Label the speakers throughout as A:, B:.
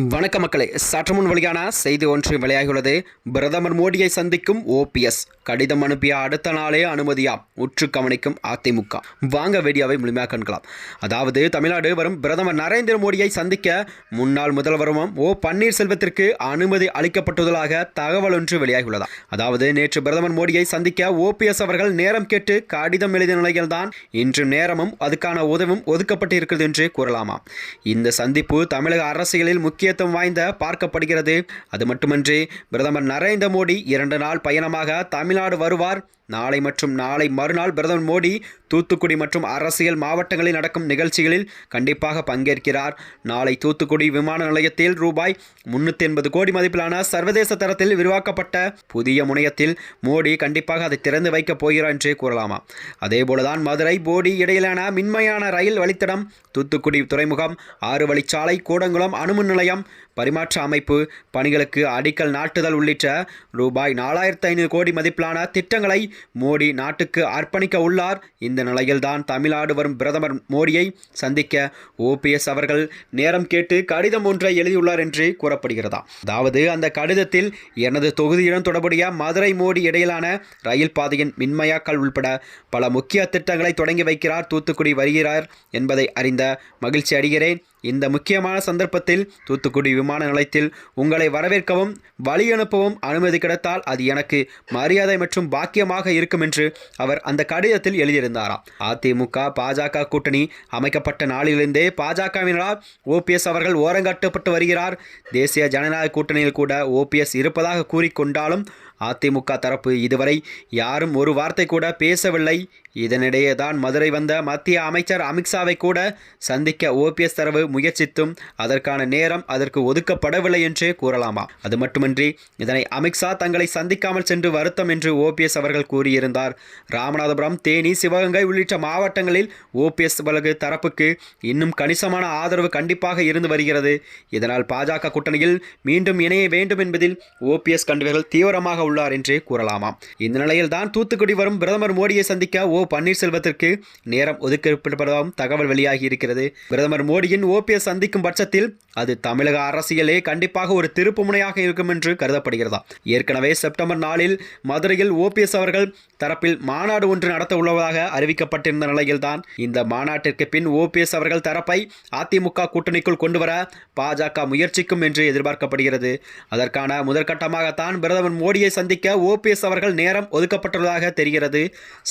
A: வணக்க மக்களே. சற்று முன் வெளியான செய்தி ஒன்று வெளியாகியுள்ளது. பிரதமர் மோடியை சந்திக்கும் ஓபிஎஸ் கடிதம் அனுப்பிய அடுத்த நாளே அனுமதியாம் உற்று கவனிக்கும் அதிமுக. வாங்க வீடியோவை முழுமையாக காண்கலாம். அதாவது தமிழ்நாடு வரும் பிரதமர் நரேந்திர மோடியை சந்திக்க முன்னாள் முதல்வரும் ஓ பன்னீர்செல்வத்திற்கு அனுமதி அளிக்கப்பட்டுள்ளதாக தகவல் ஒன்று வெளியாகியுள்ளதா? அதாவது நேற்று பிரதமர் மோடியை சந்திக்க ஓபிஎஸ் அவர்கள் நேரம் கேட்டு கடிதம் எழுதிய நிலையில்தான் இன்று நேரமும் அதுக்கான உதவும் ஒதுக்கப்பட்டு இருக்கிறது என்று கூறலாமா? இந்த சந்திப்பு தமிழக அரசியலில் முக்கிய முக்கியத்துவம் வாய்ந்த பார்க்கப்படுகிறது. அது மட்டுமன்றி பிரதமர் நரேந்திர மோடி இரண்டு நாள் பயணமாக தமிழ்நாடு வருவார். நாளை மற்றும் நாளை மறுநாள் பிரதமர் மோடி தூத்துக்குடி மற்றும் அரசியல் மாவட்டங்களில் நடக்கும் நிகழ்ச்சிகளில் கண்டிப்பாக பங்கேற்கிறார். நாளை தூத்துக்குடி விமான நிலையத்தில் ரூபாய் முன்னூற்றி எண்பது கோடி மதிப்பிலான சர்வதேச தரத்தில் விரிவாக்கப்பட்ட புதிய முனையத்தில் மோடி கண்டிப்பாக அதை திறந்து வைக்கப் போகிறார் என்றே கூறலாமா? அதேபோலதான் மதுரை போடி இடையிலான மின்மையான ரயில் வழித்தடம் தூத்துக்குடி துறைமுகம் ஆறு வழிச்சாலை கூடங்குளம் அணுமின் நிலையம் பரிமாற்ற அமைப்பு பணிகளுக்கு அடிக்கல் நாட்டுதல் உள்ளிட்ட ரூபாய் நாலாயிரத்து ஐநூறு கோடி மதிப்பிலான திட்டங்களை மோடி நாட்டுக்கு அர்ப்பணிக்க உள்ளார். இந்த நிலையில்தான் தமிழ்நாடு வரும் பிரதமர் மோடியை சந்திக்க ஓபிஎஸ் அவர்கள் நேரம் கேட்டு கடிதம் ஒன்றை எழுதியுள்ளார் என்று கூறப்படுகிறதா? அதாவது அந்த கடிதத்தில் எனது தொகுதியுடன் தொடர்புடைய மதுரை மோடி இடையிலான ரயில் பாதையின் மின்மயாக்கள் உள்பட பல முக்கிய திட்டங்களை தொடங்கி வைக்கிறார் தூத்துக்குடி வருகிறார் என்பதை அறிந்த மகிழ்ச்சி அடைகிறேன். இந்த முக்கியமான சந்தர்ப்பத்தில் தூத்துக்குடி விமான நிலையத்தில் உங்களை வரவேற்கவும் வழி அனுப்பவும் அனுமதி கிடைத்தால் அது எனக்கு மரியாதை மற்றும் பாக்கியமாக இருக்கும் என்று அவர் அந்த கடிதத்தில் எழுதியிருந்தாராம். அதிமுக பாஜக கூட்டணி அமைக்கப்பட்ட நாளிலிருந்தே பாஜகவினரால் ஓபிஎஸ் அவர்கள் ஓரங்கட்டப்பட்டு வருகிறார். தேசிய ஜனநாயக கூட்டணியில் கூட ஓபிஎஸ் இருப்பதாக கூறிக்கொண்டாலும் அதிமுக தரப்பு இதுவரை யாரும் ஒரு வார்த்தை கூட பேசவில்லை. இதனிடையே தான் மதுரை வந்த மத்திய அமைச்சர் அமித்ஷாவை கூட சந்திக்க ஓபிஎஸ் தரவு முயற்சித்தும் அதற்கான நேரம் அதற்கு ஒதுக்கப்படவில்லை என்றே கூறலாமா? அது மட்டுமின்றி இதனை அமித்ஷா தங்களை சந்திக்காமல் சென்று வருத்தம் என்று ஓபிஎஸ் அவர்கள் கூறியிருந்தார். ராமநாதபுரம் தேனி சிவகங்கை உள்ளிட்ட மாவட்டங்களில் ஓபிஎஸ் வலகு தரப்புக்கு இன்னும் கணிசமான ஆதரவு கண்டிப்பாக இருந்து வருகிறது. இதனால் பாஜக கூட்டணியில் மீண்டும் இணைய வேண்டும் என்பதில் ஓபிஎஸ் கண்டவர்கள் தீவிரமாக உள்ளார் என்றே கூறலாமாம். இந்த நிலையில் தான் தூத்துக்குடி வரும் பிரதமர் மோடியை சந்திக்க ஓ பன்னீர்செல்வத்திற்கு நேரம் ஒதுக்கப்பட்டதாகவும் தகவல் வெளியாகி இருக்கிறது பிரதமர் மோடியின் ஓபிஎஸ் சந்திக்கும் பட்சத்தில் அது தமிழக அரசியலே கண்டிப்பாக ஒரு திருப்பு முனையாக இருக்கும் என்று கருதப்படுகிறதா? ஏற்கனவே செப்டம்பர் நாளில் மதுரையில் ஓபிஎஸ் அவர்கள் தரப்பில் மாநாடு ஒன்று நடத்த உள்ளதாக அறிவிக்கப்பட்டிருந்த நிலையில்தான் இந்த மாநாட்டிற்கு பின் ஓபிஎஸ் அவர்கள் தரப்பை அதிமுக கூட்டணிக்குள் கொண்டுவர பாஜக முயற்சிக்கும் என்று எதிர்பார்க்கப்படுகிறது. அதற்கான முதற்கட்டமாகத்தான் பிரதமர் மோடியை சந்திக்க ஓபிஎஸ் அவர்கள் நேரம் ஒதுக்கப்பட்டுள்ளதாக தெரிகிறது.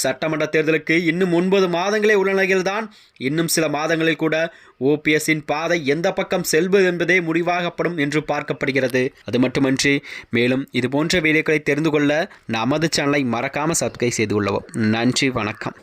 A: சட்டமன்ற தேர்தலுக்கு இன்னும் ஒன்பது மாதங்களே உள்ள நிலையில்தான் இன்னும் சில மாதங்களில் கூட ஓபிஎஸ்ஸின் பாதை எந்த பக்கம் செல்வது என்பதே முடிவாகப்படும் என்று பார்க்கப்படுகிறது. அது மட்டுமன்றி மேலும் இது போன்ற வீடியோக்களை தெரிந்து கொள்ள நமது சேனலை மறக்காமல் சப்ஸ்கிரைப் செய்து கொள்ளவும். நன்றி வணக்கம்.